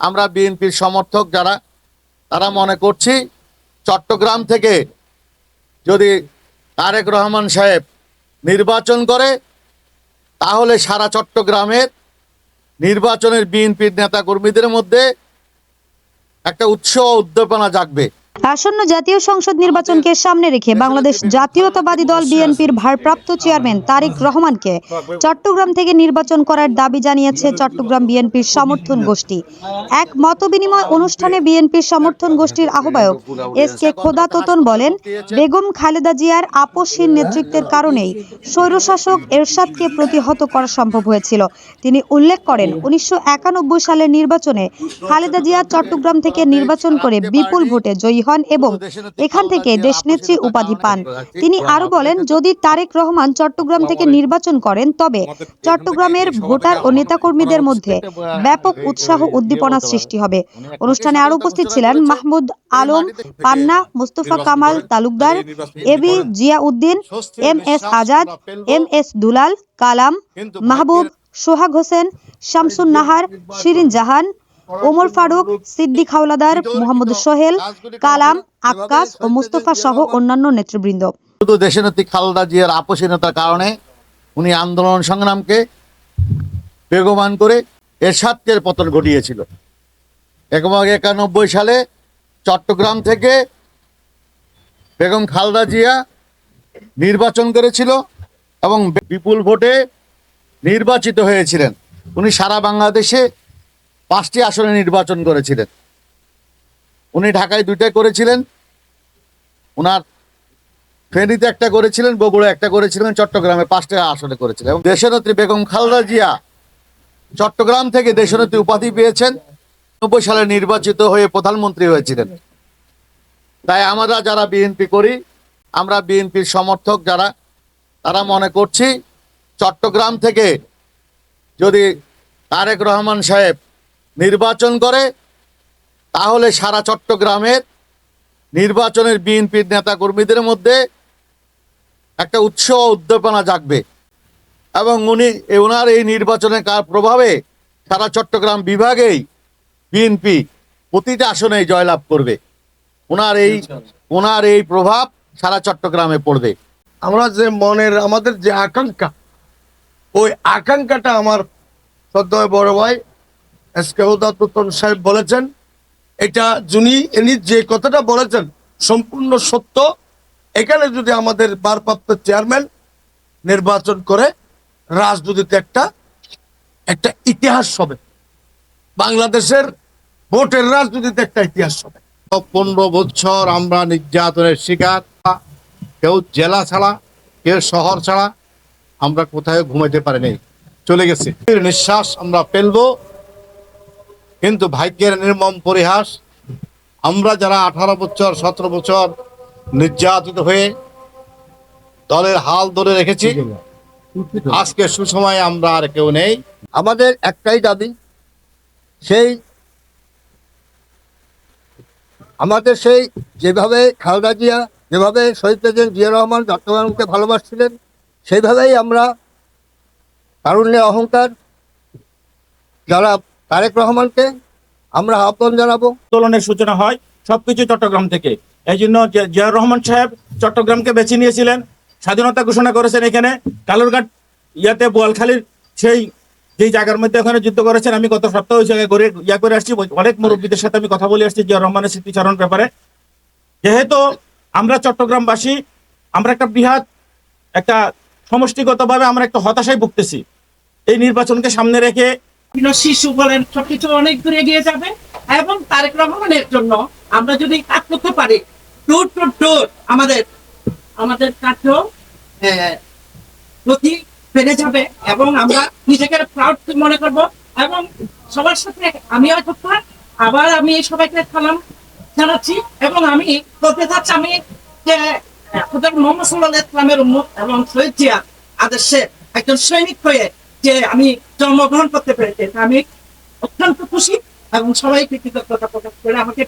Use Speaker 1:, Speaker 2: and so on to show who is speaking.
Speaker 1: আমরা বিএনপির সমর্থক যারা, তারা মনে করছি চট্টগ্রাম থেকে যদি তারেক রহমান সাহেব নির্বাচন করে, তাহলে সারা চট্টগ্রামের নির্বাচনের বিএনপির নেতাকর্মীদের মধ্যে একটা উৎসাহ উদ্দীপনা জাগবে।
Speaker 2: আসন্ন জাতীয় সংসদ নির্বাচনকে সামনে রেখে বাংলাদেশ জাতীয়তাবাদী দল বিএনপির ভারপ্রাপ্ত চেয়ারম্যান তারিক রহমানকে চট্টগ্রাম থেকে নির্বাচন করার দাবি জানিয়েছে চট্টগ্রাম বিএনপির সমর্থন গোষ্ঠী। এক মতবিনিময় অনুষ্ঠানে বিএনপির সমর্থন গোষ্ঠীর আহ্বায়ক এস কে খোদা তোতন বলেন, বেগম খালেদা জিয়ার আপসহীন নেতৃত্বের কারণেই স্বৈরশাসক এরশাদকে প্রতিহত করা সম্ভব হয়েছিল। তিনি উল্লেখ করেন, উনিশশো একানব্বই সালের নির্বাচনে খালেদা জিয়া চট্টগ্রাম থেকে নির্বাচন করে বিপুল ভোটে জয়ী হন এবং এখান থেকে দেশনেত্রী উপাধি পান। তিনি আরও বলেন, যদি তারেক রহমান চট্টগ্রাম থেকে নির্বাচন করেন, তবে চট্টগ্রামের ভোটার ও নেতাকর্মীদের মধ্যে ব্যাপক উৎসাহ উদ্দীপনা সৃষ্টি হবে। অনুষ্ঠানে আরও উপস্থিত ছিলেন Mahmud Alam, Panna, Mustafa Kamal Talukdar A B Zia Uddin M S Azad, M S Dulal, Kalam, Mahbub Sohag Hossain Shamsun Nahar Shirin Jahan Omar Faruk Siddique Howlader Mohammad Sohel Kalam Akkas ও মুস্তফা সহ অন্যান্য নেতৃবৃন্দ।
Speaker 1: শুধু দেশনেত্রী খালেদা জিয়ার আপসীনতার কারণে উনি আন্দোলন সংগ্রামকে বেগবান করে এরশাদকে পতন ঘটিয়েছিল। একানব্বই সালে চট্টগ্রাম থেকে বেগম খালদা জিয়া নির্বাচন করেছিল এবং বিপুল ভোটে নির্বাচিত হয়েছিলেন। উনি সারা বাংলাদেশে পাঁচটি আসনে নির্বাচন করেছিলেন। উনি ঢাকায় দুইটাই করেছিলেন। ওনার ফেনীতে একটা করেছিলেন বগুড়া একটা করেছিলেন, চট্টগ্রামে পাঁচটা আসনে করেছিলেন। এবং দেশনেত্রী বেগম খালেদা জিয়া চট্টগ্রাম থেকে দেশনেত্রী উপাধি পেয়েছেন। নব্বই সালে নির্বাচিত হয়ে প্রধানমন্ত্রী হয়েছিলেন। তাই আমরা যারা বিএনপি করি, আমরা বিএনপির সমর্থক যারা, তারা মনে করছি, চট্টগ্রাম থেকে যদি তারেক রহমান সাহেব নির্বাচন করে তাহলে সারা চট্টগ্রামের নির্বাচনের বিএনপির নেতাকর্মীদের মধ্যে একটা উৎসাহ উদ্দীপনা জাগবে। এবং উনি ওনার এই নির্বাচনের কার প্রভাবে সারা চট্টগ্রাম বিভাগেই বিএনপি প্রতিটা আসনেই জয়লাভ করবে। ওনার এই ওনার এই প্রভাব সারা চট্টগ্রামে পড়বে।
Speaker 3: আমরা যে মনের আমাদের যে আকাঙ্ক্ষা ওই আকাঙ্ক্ষাটা আমার শ্রদ্ধেয় বড় ভাই সাহেব বলেছেন, এটা যিনি, ইনি যে কথাটা বলেছেন সম্পূর্ণ সত্য। এখানে যদি আমাদের ভারপ্রাপ্ত চেয়ারম্যান নির্বাচন করে, রাজনীতিতে একটা একটা ইতিহাস হবে। বাংলাদেশের ভোটের রাজনীতিতে একটা ইতিহাস হবে।
Speaker 4: পনেরো বছর আমরা নির্যাতনের শিকার। কেউ জেলা ছাড়া, কেউ শহর ছাড়া আমরা কোথায় ঘুমাইতে পারিনি। চলে গেছে। নিঃশ্বাস আমরা ফেলব। কিন্তু ভাগ্যের নির্মম পরিহাস, আমরা যারা আঠারো বছর, সতেরো বছর নির্যাতিত হয়ে দলের হাল ধরে রেখেছি, আজকে সুসময়ে আমরা আর কেউ নেই।
Speaker 3: আমাদের একটাই দাবি, সেই আমাদের সেই যেভাবে খালেদা জিয়া, যেভাবে শহীদ প্রেসিডেন্ট জিয়া রহমান চট্টগ্রামকে ভালোবাসছিলেন, সেইভাবেই আমরা তারুণ্যের অহংকার, যারা তারেক রহমানকে আমরা আহ্বান জানাব।
Speaker 5: আন্দোলনের সূচনা হয় সবকিছু চট্টগ্রাম থেকে। এই জন্য যে- জিয়াউর রহমান সাহেব চট্টগ্রামকে বেছে নিয়েছিলেন। স্বাধীনতা ঘোষণা করেছেন এখানে। কালুরঘাট ইয়াতে বোয়ালখালীর সেই যেই জায়গার মধ্যে ওখানে যুদ্ধ করেছেন। আমি গত সপ্তাহে ওই জায়গায় করে ইয়া করে আসছি। অনেক মুরব্বীদের সাথে আমি কথা বলে আসছি জিয়া রহমানের স্মৃতিচারণ ব্যাপারে। যেহেতু আমরা চট্টগ্রামবাসী, আমরা একটা বৃহৎ, একটা সমষ্টিগতভাবে আমরা একটা হতাশায় ভুগতেছি। এই নির্বাচনকে সামনে রেখে
Speaker 6: শিশু বলেন সবকিছু অনেক দূর এগিয়ে যাবে। এবং তারেক রহমানের জন্য আমরা যদি কাজ করতে পারি ডোর টু ডোর আমাদের আমাদের আহ, গতি বেড়ে যাবে এবং আমরা নিজেকে প্রাউড মনে করব। এবং সবার সাথে আমিও একবার আবার আমি সবাইকে সালাম জানাচ্ছি এবং আমি বলতে চাচ্ছি আমি যে মোহাম্মদ সাল্লাহ ইসলামের উম্মত এবং শহীদ জিয়া আদর্শের একজন সৈনিক হয়ে যে আমি জন্মগ্রহণ করতে পেরেছি। আমি অত্যন্ত খুশি এবং সবাই কৃতজ্ঞতা প্রকাশ করে আমাকে